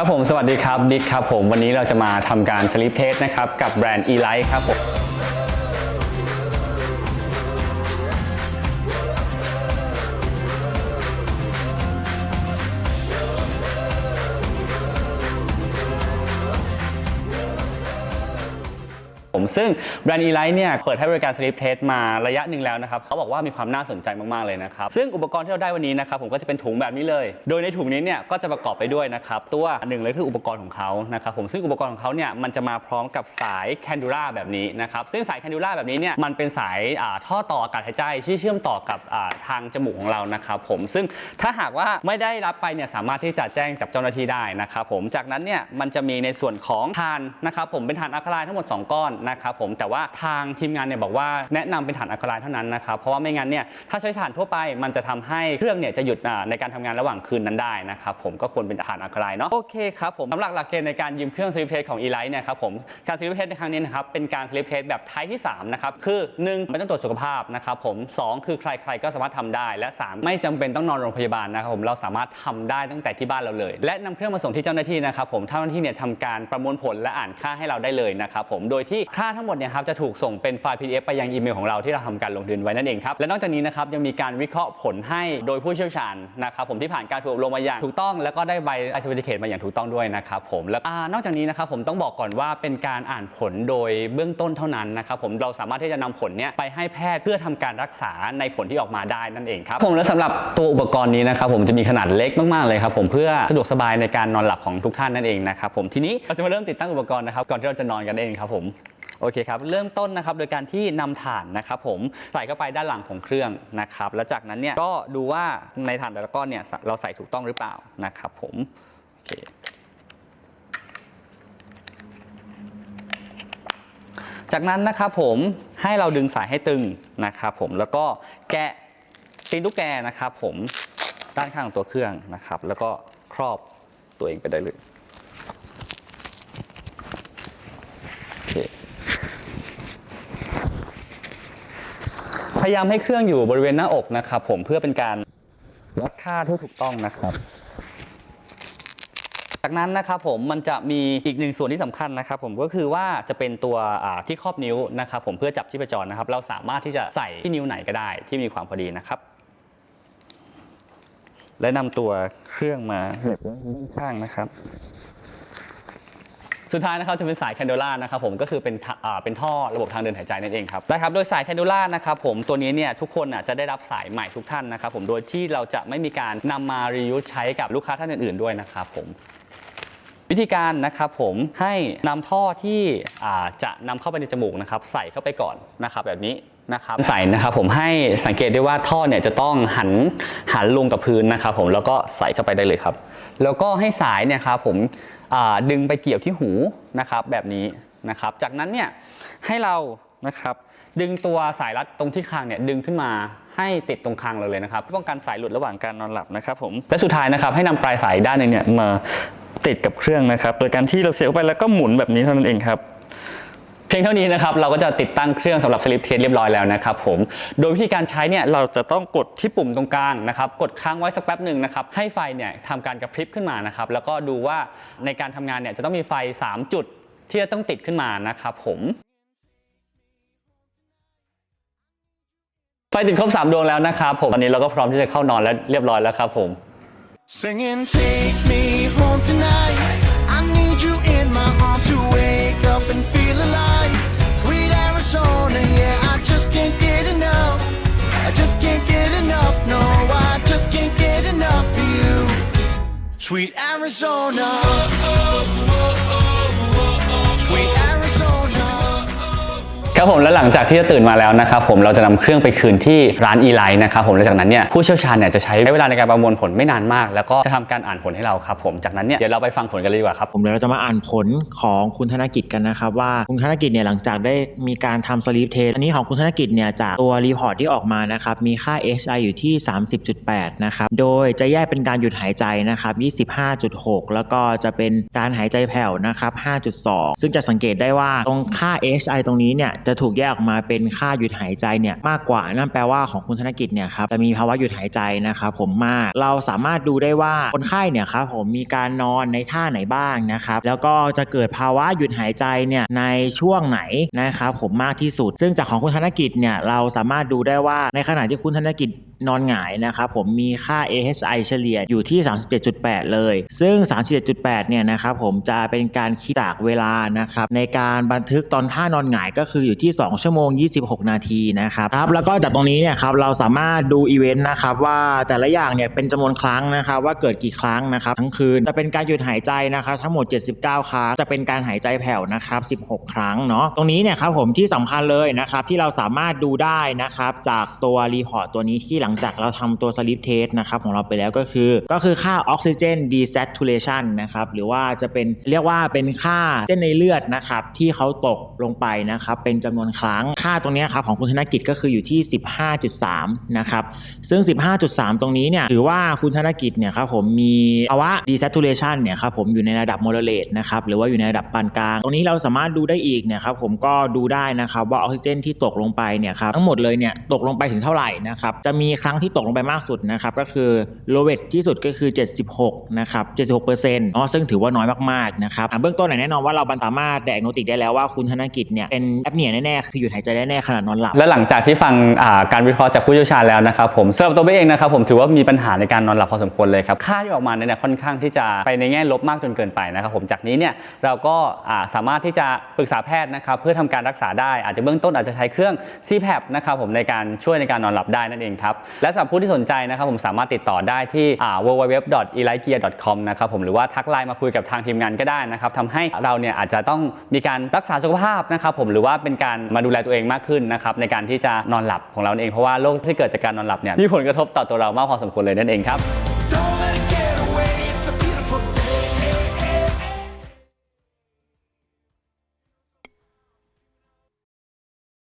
ครับผมสวัสดีครับบิ๊กครับผมวันนี้เราจะมาทำการสลิปเทสนะครับกับแบรนด์ e l i t e ครับผม ซึ่งแบรนด์ e l i t e เนี่ยเปิดให้บริการ sleep test มาระยะหนึ่งแล้วนะครับเขาบอกว่ามีความน่าสนใจมากๆเลยนะครับซึ่งอุปกรณ์ที่เราได้วันนี้นะครับผมก็จะเป็นถุงแบบนี้เลย โดยในถุงนี้เนี่ยก็จะประกอบไปด้วยนะครับตัวหนึ่งเลยคืออุปกรณ์ของเขานะครับผมซึ่งอุปกรณ์ของเขาเนี่ยมันจะมาพร้อมกับสายแคนดูล่าแบบนี้นะครับซึ่งสายแคนดูล่าแบบนี้เนี่ยมันเป็นสายาท่อต่ออากาศหายใจที่เชื่อมต่อกับาทางจมูกของเรานะครับผมซึ่งถ้าหากว่าไม่ได้รับไปเนี่ยสามารถที่จะแจ้งกับเจ้าหน้าที่ได้นะครับผมจากนั้นเนี่ยมันจะมีในส่วนของทานนะครับผมเป็นทานอะคาไลทั้งหมด 2 ก้อนนะครับผมแต่ว่าทางทีมงานเนี่ยบอกว่าแนะนำเป็นถ่านอะคาไลน์เท่านั้นนะครับเพราะว่าไม่งั้นเนี่ยถ้าใช้ถ่านทั่วไปมันจะทำให้เครื่องเนี่ยจะหยุดในการทำงานระหว่างคืนนั้นได้นะครับผมก็ควรเป็นถ่านอะคาไลน์เนาะโอเคครับผมสำหรับหลักเกณฑ์ในการยืมเครื่องสลิปเทสของ e l i t e เนี่ยครับผมการสลิปเทสในครั้งนี้นะครับเป็นการสลิปเทสแบบไทป์ที่3นะครับคือ1ไม่ต้องตรวจสุขภาพนะครับผมสองคือใครๆก็สามารถทำได้ และ 3 ไม่จำเป็นต้องนอนโรงพยาบาลนะครับผมเราสามารถทำได้ตั้งแต่ที่บ้านเราเลย และนำเครื่องมาส่งที่เจ้าหน้าที่นะครับผมเจ้าหน้าที่เนี่ยทำการประมวลผลและอ่านค่าให้เราได้เลยนะครับผมโดยที่ค่าทั้งหมดเนี่ยครับจะถูกส่งเป็นไฟล์ PDF ไปยังอีเมลของเราที่เราทำการลงทุนไว้นั่นเองครับ และนอกจากนี้นะครับยังมีการวิเคราะห์ผลให้โดยผู้เชี่ยวชาญนะครับผมที่ผ่านการฝึกอบรมมาอย่างถูกต้อง แล้วก็ได้ใบไอซิฟิเคตมาอย่างถูกต้องด้วยนะครับผมแล้วนอกจากนี้นะครับผมต้องบอกก่อนว่าเป็นการอ่านผลโดยเบื้องต้นเท่านั้นนะครับผมเราสามารถที่จะนำผลเนี้ยไปให้แพทย์เพื่อทำการรักษาในผลที่ออกมาได้นั่นเองครับผมและสำหรับตัวอุปกรณ์นี้นะครับผมจะมีขนาดเล็กมากๆเลยครับผมเพื่อสะดวกสบายในการนอนหลับของทุกท่านนั่นเองนะครับผมทีนี้เราจะมาเริ่มติดตั้งอุปกรณ์นะครับก่อนที่เราจะนอนกันเองครับผม โอเคครับ เริ่มต้นนะครับโดยการที่นำถ่านนะครับผมใส่เข้าไปด้านหลังของเครื่องนะครับ แล้วจากนั้นเนี่ยก็ดูว่าในถ่านแต่ละก้อนเนี่ยเราใส่ถูกต้องหรือเปล่านะครับผมโอเคจากนั้นนะครับผมให้เราดึงสายให้ตึงนะครับผมแล้วก็แกะตีนลูกแกนะครับผมด้านข้างของตัวเครื่องนะครับ แล้วก็ครอบตัวเองไปได้เลยโอเค ยายามให้เครื่องอยู่บริเวณหน้าอกนะครับ ผมเพื่อเป็นการวัดค่าที่ถูกต้องนะครับ จากนั้นนะครับผมมันจะมีอีกหนึ่งส่วนที่สำคัญนะครับผมก็คือว่าจะเป็นตัวที่ครอบนิ้วนะครับ ผมเพื่อจับชีพจรนะครับ เราสามารถที่จะใส่ที่นิ้วไหนก็ได้ที่มีความพอดีนะครับ และนำตัวเครื่องมาเหน็บไว้ข้างนะครับ สุดท้ายนะครับจะเป็นสายแคนโดล่านะครับผมก็คือเป็นอ่าเป็นท่อระบบทางเดินหายใจนั่นเองครับได้ครับโดยสายแคนโดล่านะครับผมตัวนี้เนี่ยทุกคนอะจะได้รับสายใหม่ทุกท่านนะครับผมโดยที่เราจะไม่มีการนำมารียูใช้กับลูกค้าท่านอื่นๆด้วยนะครับผมวิธีการนะครับผมให้นำท่อที่อ่าจะนำเข้าไปในจมูกนะครับใส่เข้าไปก่อนนะครับแบบนี้นะครับใส่นะครับผมให้สังเกตได้ว่าท่อเนี่ยจะต้องหันหันลงกับพื้นนะครับผมแล้วก็ใส่เข้าไปได้เลยครับ แล้วก็ให้สายเนี่ยครับผม ดึงไปเกี่ยวที่หูนะครับแบบนี้นะครับ จากนั้นเนี่ยให้เรานะครับดึงตัวสายรัดตรงที่คางเนี่ยดึงขึ้นมาให้ติดตรงคางเราเลยนะครับเพื่อป้องกันสายหลุดระหว่างการนอนหลับนะครับผมและสุดท้ายนะครับให้นำปลายสายด้านหนึงเนี่ยมาติดกับเครื่องนะครับ โดยการที่เราเสียบไปแล้วก็หมุนแบบนี้เท่านั้นเองครับ ยงเท่านี้นะครับเราก็จะติดตั้งเครื่องสำหรับสลิปเทสเรียบร้อยแล้วนะครับผมโดยวิธีการใช้เนี่ยเราจะต้องกดที่ปุ่มตรงกลางนะครับกดค้างไว้สักแป๊บหนึ่งนะครับให้ไฟเนี่ยทำการกระพริบขึ้นมานะครับแล้วก็ดูว่าในการทำงานเนี่ยจะต้องมีไฟ 3 จุดที่จะต้องติดขึ้นมานะครับผมไฟติดครบ 3 ดวงแล้วนะครับผมตอนนี้เราก็พร้อมที่จะเข้านอนแล้วเรียบร้อยแล้วครับผม Sweet Arizona. Sweet Arizona. ครับผมแล้วหลังจากที่จะตื่นมาแล้วนะครับผมเราจะนำเครื่องไปคืนที่ร้าน e l i นะครับผมแล้วจากนั้นเนี่ยผู้เชี่ยวชาญเนี่ยจะใช้เวลาในการประมวลผลไม่นานมาก แล้วก็จะทำการอ่านผลให้เราครับผมจากนั้นเนี่ยเดี๋ยวเราไปฟังผลกันเลยดีกว่าครับผมเดี๋ยวเราจะมาอ่านผลของคุณธนกิจกันนะครับว่าคุณธนกิจเนี่ยหลังจากได้มีการทำสลีปเทสอันนี้ของคุณธนกิจเนี่ยจากตัวรีพอร์ตที่ออกมานะครับมีค่า HI อยู่ที่ 30.8 นะครับโดยจะแยกเป็นการหยุดหายใจนะครับ25.6 แล้วก็จะเป็นการหายใจแผ่วนะครับ5.2 ซึ่งจะสังเกตได้ว่าตรงค่า HI ตรงนี้เนี่ยจะถูกแยกออกมาเป็นค่าหยุดหายใจเนี่ยมากกว่านั่นแปลว่าของคุณธนกิจเนี่ยครับจะมีภาวะหยุดหายใจนะครับผมมากเราสามารถดูได้ว่าคนไข้เนี่ยครับผมมีการนอนในท่าไหนบ้างนะครับแล้วก็จะเกิดภาวะหยุดหายใจเนี่ยในช่วงไหนนะครับผมมากที่สุด ซึ่งจากของคุณธนกิจเนี่ยเราสามารถดูได้ว่าในขณะที่คุณธนกิจนอนหงายนะครับผมมีค่า AHI เฉลี่ยอยู่ที่ 37.8 เลย ซึ่ง 37.8 เนี่ยนะครับผมจะเป็นการคิดจากเวลานะครับในการบันทึกตอนท่านอนหงายก็คืออยู่ที่ 2 ชั่วโมง 26 นาทีนะครับครับแล้วก็จากตรงนี้เนี่ยครับเราสามารถดูอีเวนต์นะครับว่าแต่ละอย่างเนี่ยเป็นจำนวนครั้งนะครับว่าเกิดกี่ครั้งนะครับทั้งคืนจะเป็นการหยุดหายใจนะครับทั้งหมด 79 ครั้ง จะเป็นการหายใจแผ่วนะครับ 16 ครั้งเนาะตรงนี้เนี่ยครับผมที่สำคัญเลยนะครับที่เราสามารถดูได้นะครับจากตัวรีพอร์ตตัวนี้ที่หลังจากเราทำตัวสลิปเทสนะครับของเราไปแล้วก็คือ ก็คือค่าออกซิเจน desaturation นะครับหรือว่าจะเป็นเรียกว่าเป็นค่าเส้นในเลือดนะครับที่เขาตกลงไปนะครับเป็นจำนวนครั้ง ค่าตรงนี้ครับของคุณธนกิจก็คืออยู่ที่ 15.3 นะครับ ซึ่ง 15.3 ตรงนี้เนี่ยถือว่าคุณธนกิจเนี่ยครับผมมีภาวะ desaturation เนี่ยครับผมอยู่ในระดับ moderate นะครับหรือว่าอยู่ในระดับปานกลาง ตรงนี้เราสามารถดูได้อีกเนี่ยครับผมก็ดูได้นะครับว่าออกซิเจนที่ตกลงไปเนี่ยครับทั้งหมดเลยเนี่ยตกลงไปถึงเท่าไหร่นะครับจะมีครั้งที่ตกลงไปมากสุดนะครับก็คือ lowest ที่สุดก็คือ 76 นะครับ 76เปอร์เซ็นต์ซึ่งถือว่าน้อยมากๆนะครับเบื้องต้นแน่นอนว่าเราสามารถแดกโนติกได้แล้วว่าคุณธนกิจเนี่ยเป็นแอปเนียแน่ๆคือหยุดหายใจแน่ๆขณะนอนหลับ และหลังจากที่ฟังอ่าการวิเคราะห์จากผู้เชี่ยวชาญแล้วนะครับผมสำหรับตัวเบสเองนะครับผมถือว่ามีปัญหาในการนอนหลับพอสมควรเลยครับค่าที่ออกมาเนี่ยค่อนข้างที่จะไปในแง่ลบมากจนเกินไปนะครับผมจากนี้เนี่ยเราก็อ่าสามารถที่จะปรึกษาแพทย์นะครับเพื่อทำการรักษาได้อาจจะเบื้องต้นอาจจะใช้เครื่อง CPAP นะครับผมในการช่วยในการนอนหลับได้นั่นเองครับและสำหรับผู้ที่สนใจนะครับผมสามารถติดต่อได้ที่ w w w e l i g e a c o m นะครับผมหรือว่าทักไลน์มาคุยกับทางทีมงานก็ได้นะครับทำให้เราเนี่ยอาจจะต้องมีการรักษาสุขภาพนะครับผมหรือว่าเป็นการมาดูแลตัวเองมากขึ้นนะครับในการที่จะนอนหลับของเราเองเพราะว่าโรคที่เกิดจากการนอนหลับเนี่ยมีผลกระทบต่อตัวเรามากพอสมควรเลยนั่นเองครับ